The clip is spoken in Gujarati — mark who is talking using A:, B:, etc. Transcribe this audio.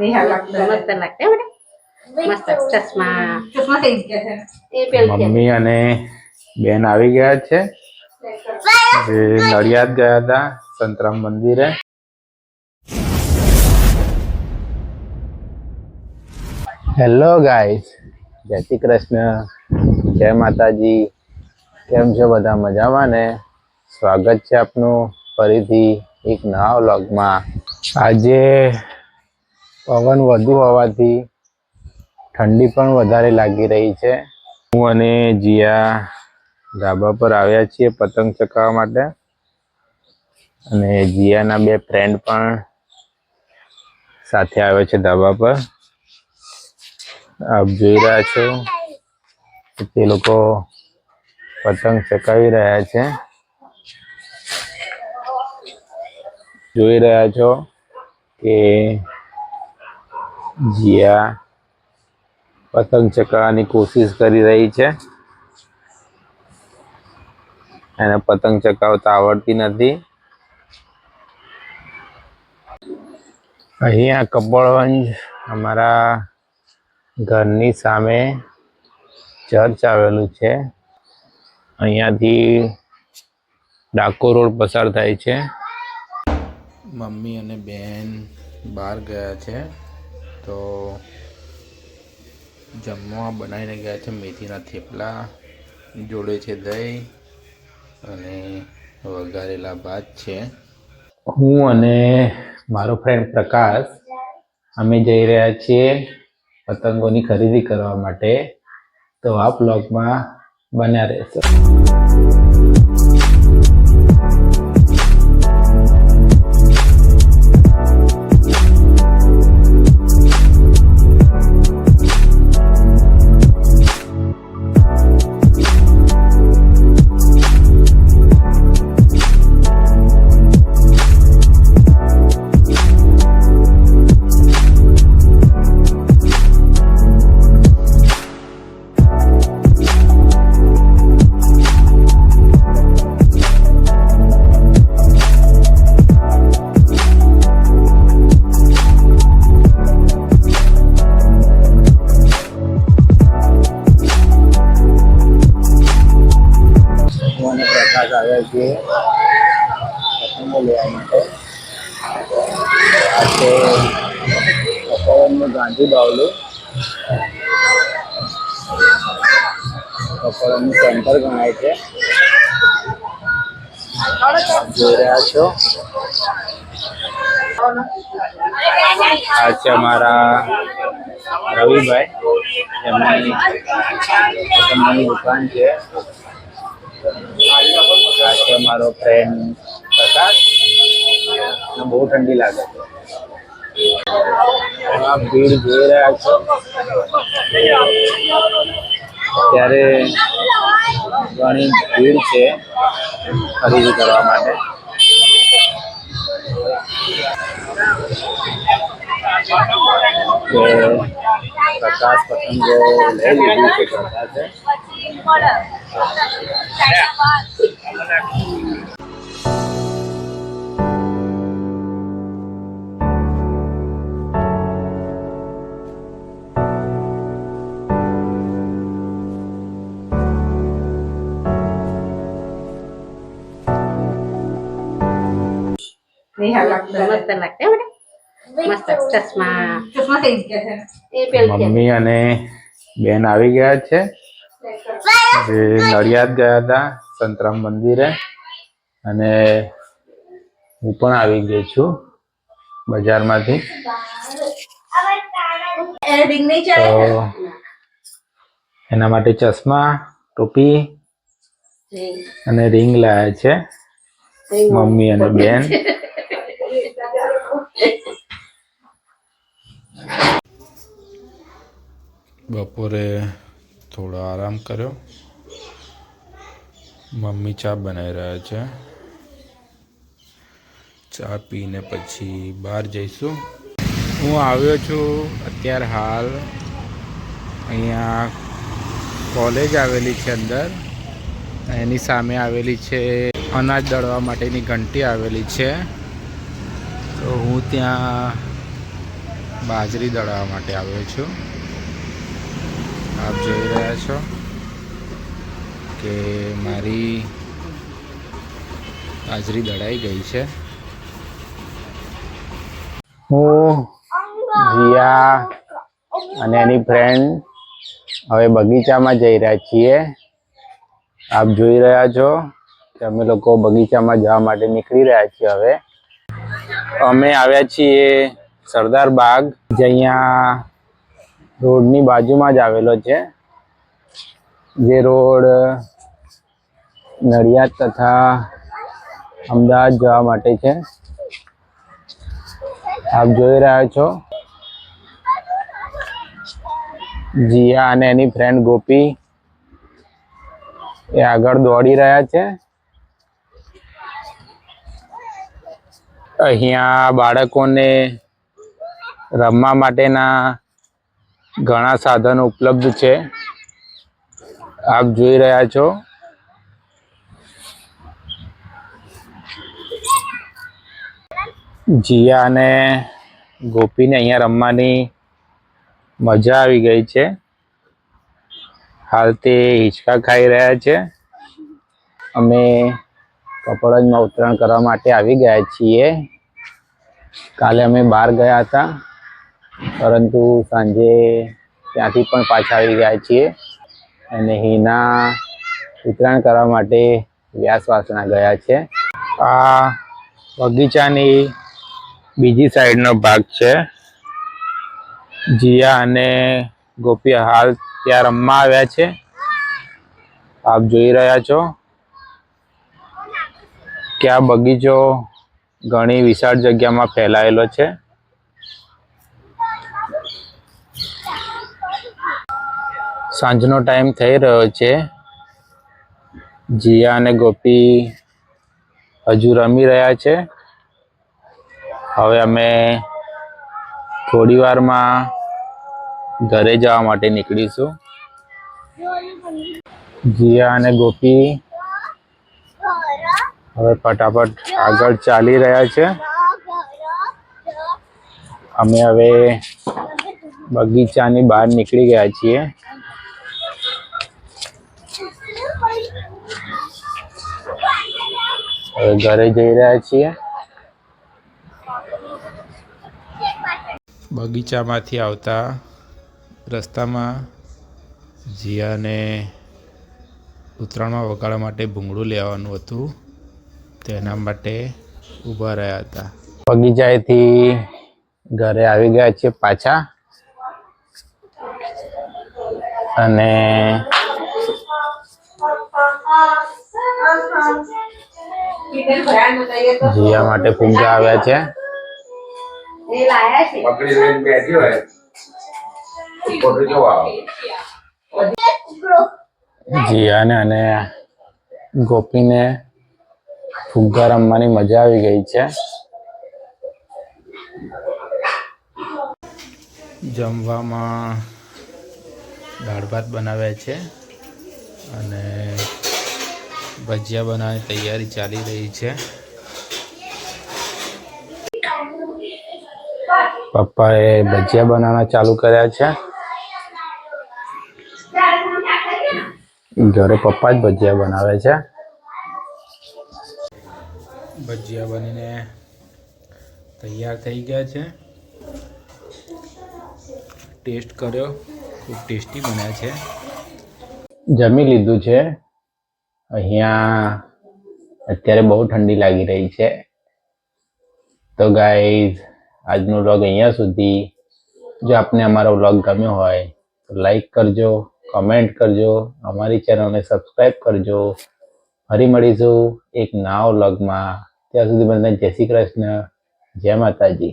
A: નિહાળ લાગતો
B: મસ્ત લાગતા બેટા? મસ્ત ચશ્મા.
A: ચશ્મા થઈ ગયા છે.
B: એ પેલું છે.
C: મમ્મી અને બેન આવી ગયા છે. જે નડિયાદ ગયા હતા સંતરામ મંદિરે. હેલો ગાઈસ જય શ્રી કૃષ્ણ. જય માતાજી. કેમ છો બધા? મજામાં ને? સ્વાગત છે આપનું ફરીથી એક નવા વ્લોગમાં. આજે પવન વધુ હોવાથી ઠંડી પણ વધારે લાગી રહી છે. હું અને જીયા ધાબા પર આવ્યા છીએ પતંગ ચકાવવા માટે. અને જીયાના બે ફ્રેન્ડ પણ સાથે આવ્યા છે ધાબા પર. આપ જોઈ રહ્યા છો તે લોકો પતંગ ચકાવી રહ્યા છે. જોઈ રહ્યા છો કે જીયા પતંગ ચકાવવાની કોશિશ કરી રહી છે. એને પતંગ ચકાવતા આવડતી નથી. અહીંયા કપડવંજ અમારા ઘરની સામે ચર્ચ આવેલું છે. અહીંયાથી ડાકોર રોડ પસાર થાય છે. મમ્મી અને બેન બહાર ગયા છે. તો જમવા બનાવીને ગયા છે મેથીના થેપલા, જોડે છે દહીં અને વઘારેલા ભાત છે. હું અને મારો ફ્રેન્ડ પ્રકાશ, અમે જઈ રહ્યા છીએ પતંગોની ખરીદી કરવા માટે. તો આ બ્લોગમાં બન્યા રહેશો. આ છે ગાંધી બાવલું. કપડવનનું સેન્ટર ગણાય છે. જોઈ રહ્યા છો. આ છે અમારા રવિભાઈ. એમની દુકાન છે. આ છે મારો ફ્રેન્ડ પ્રકાશ. અને બહુ ઠંડી લાગે છે આ ભીડ જોઈ રહ્યા છો ત્યારે ઘણી ભીડ છે ખરીદી કરવા માટે કે પ્રકાશ પતંગો લઈ લીધી છે પ્રકાશે
A: નિહાળ લાગતો
B: મસ્ત લાગતા બેટા? મસ્ત ચશ્મા.
A: ચશ્મા થઈ ગયા છે.
B: એ
C: મમ્મી અને બેન આવી ગયા છે. જે નડિયાદ ગયા હતા સંતરામ મંદિરે. અને હું પણ આવી ગઈ છું બજારમાંથી.
A: એ
C: તો એના માટે ચશ્મા ટોપી અને રિંગ લાયા છે. મમ્મી અને બેન. બપોરે થોડો આરામ કર્યો. મમ્મી ચા બનાવી રહ્યા છે. ચા પીને પછી બહાર જઈશું. હું આવ્યો છું અત્યારે હાલ. અહીંયા કોલેજ આવેલી છે અંદર. એની સામે આવેલી છે અનાજ દળવા માટેની ઘંટી આવેલી છે. તો હું ત્યાં બાજરી દળાવવા માટે આવ્યો છું. આપ જોઈ રહ્યા છો કે મારી બાજરી દળાઈ ગઈ છે. હું જીયા અને એની ફ્રેન્ડ હવે બગીચામાં જઈ રહ્યા છીએ. આપ જોઈ રહ્યા છો કે અમે લોકો બગીચામાં જવા માટે નીકળી રહ્યા છીએ હવે. અમે આવ્યા છીએ સરદાર બાગ, જે અહીંયા રોડની બાજુમાં જ આવેલો છે. જે રોડ નડિયાદ તથા અમદાવાદ જવા માટે છે. આપ જોઈ રહ્યા છો. જીયા અને એની ફ્રેન્ડ ગોપી એ આગળ દોડી રહ્યા છે. અહીંયા બાળકોને રમવા માટેના ઘણા સાધનો ઉપલબ્ધ છે. આપ જોઈ રહ્યા છો. જીયા અને ગોપીને અહીંયા રમવાની મજા આવી ગઈ છે. હાલ તે હિંચકા ખાઈ રહ્યા છે. અમે કપડજમાં ઉત્તરાયણ કરવા માટે આવી ગયા છીએ. કાલે અમે બહાર ગયા હતા, પરંતુ સાંજે ત્યાંથી પણ પાછા આવી ગયા છીએ અને હિના ઉતરાણ કરવા માટે વ્યાસવાસના ગયા છે. આ બગીચાની બીજી સાઈડનો ભાગ છે. જીયા અને ગોપી હાલ ત્યાં રમવા આવ્યા છે. આપ જોઈ રહ્યા છો. કે આ બગીચો ઘણી વિશાળ જગ્યામાં ફેલાયેલો છે? સાંજનો ટાઈમ થઈ રહ્યો છે. જીયા અને ગોપી હજુ રમી રહ્યા છે. હવે અમે થોડી વારમાં ઘરે જવા માટે નીકળીશું. જીયા અને ગોપી હવે ફટાફટ આગળ ચાલી રહ્યા છે. અમે હવે બગીચાની બહાર નીકળી ગયા છીએ. હવે ઘરે જઈ રહ્યા છીએ. બગીચામાંથી આવતા રસ્તામાં જીયાને ઉત્તરાયણમાં વગાડવા માટે ભૂંગળું લેવાનું હતું. તેના માટે ઊભા રહ્યા હતા. બગીચાએથી ઘરે આવી ગયા છીએ પાછા. અને જીયા માટે ફુગ્ગા આવ્યા છે.
A: એ લાયા છે
D: પકડી લઈને બેઠી હોય. ફોટો કેવો આવે.
C: જીયાને અને ગોપીને ફુગ્ગા રમવાની મજા આવી ગઈ છે. જમવામાં દાળ ભાત બનાવ્યા છે અને ભજીયા બનાવવાની તૈયારી ચાલી રહી છે. પપ્પાએ ભજીયા બનાવવાના ચાલુ કર્યા છે. ઘરે પપ્પા જ ભજીયા બનાવે છે. ભજીયા બનીને તૈયાર થઈ ગયા છે. ટેસ્ટ કર્યો, ખૂબ ટેસ્ટી બન્યા છે. જમી લીધું છે. અહીંયા અત્યારે બહુ ઠંડી લાગી રહી છે. તો ગાઈઝ આજનો વ્લોગ અહીંયા સુધી. જો આપને અમારો વ્લોગ ગમ્યો હોય, તો લાઈક કરજો કમેન્ટ કરજો, અમારી ચેનલને સબસ્ક્રાઈબ કરજો. ફરી મળીશું એક નવા વ્લોગમાં ત્યાં સુધી બધાને જય શ્રી કૃષ્ણ જય માતાજી.